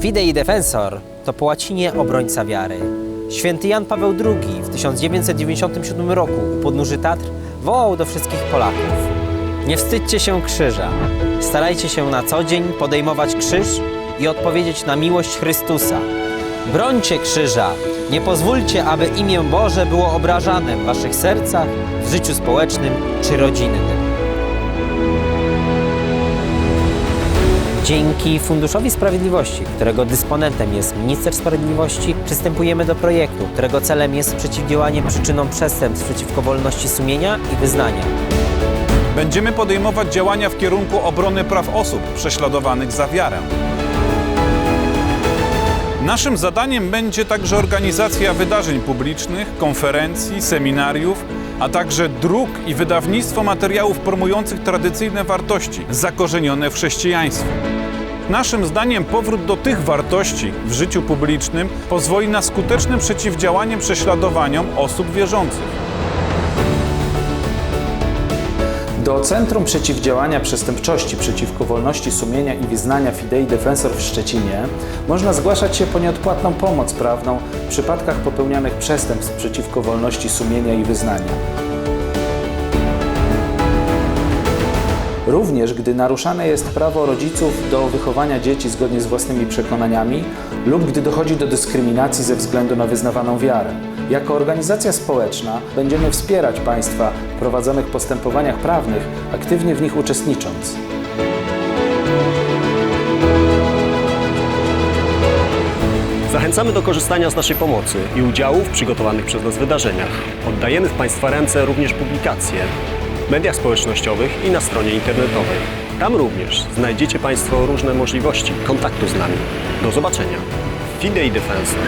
Fidei Defensor to po łacinie obrońca wiary. Święty Jan Paweł II w 1997 roku u podnóży Tatr wołał do wszystkich Polaków. Nie wstydźcie się krzyża. Starajcie się na co dzień podejmować krzyż i odpowiedzieć na miłość Chrystusa. Brońcie krzyża. Nie pozwólcie, aby imię Boże było obrażane w waszych sercach, w życiu społecznym czy rodzinnym. Dzięki Funduszowi Sprawiedliwości, którego dysponentem jest Minister Sprawiedliwości, przystępujemy do projektu, którego celem jest przeciwdziałanie przyczynom przestępstw przeciwko wolności sumienia i wyznania. Będziemy podejmować działania w kierunku obrony praw osób prześladowanych za wiarę. Naszym zadaniem będzie także organizacja wydarzeń publicznych, konferencji, seminariów, a także druk i wydawnictwo materiałów promujących tradycyjne wartości zakorzenione w chrześcijaństwie. Naszym zdaniem powrót do tych wartości w życiu publicznym pozwoli na skuteczne przeciwdziałanie prześladowaniom osób wierzących. Do Centrum Przeciwdziałania Przestępczości przeciwko wolności sumienia i wyznania Fidei Defensor w Szczecinie można zgłaszać się po nieodpłatną pomoc prawną w przypadkach popełnianych przestępstw przeciwko wolności sumienia i wyznania. Również gdy naruszane jest prawo rodziców do wychowania dzieci zgodnie z własnymi przekonaniami lub gdy dochodzi do dyskryminacji ze względu na wyznawaną wiarę. Jako organizacja społeczna będziemy wspierać Państwa w prowadzonych postępowaniach prawnych, aktywnie w nich uczestnicząc. Zachęcamy do korzystania z naszej pomocy i udziału w przygotowanych przez nas wydarzeniach. Oddajemy w Państwa ręce również publikacje mediach społecznościowych i na stronie internetowej. Tam również znajdziecie Państwo różne możliwości kontaktu z nami. Do zobaczenia. Fidei Defensor.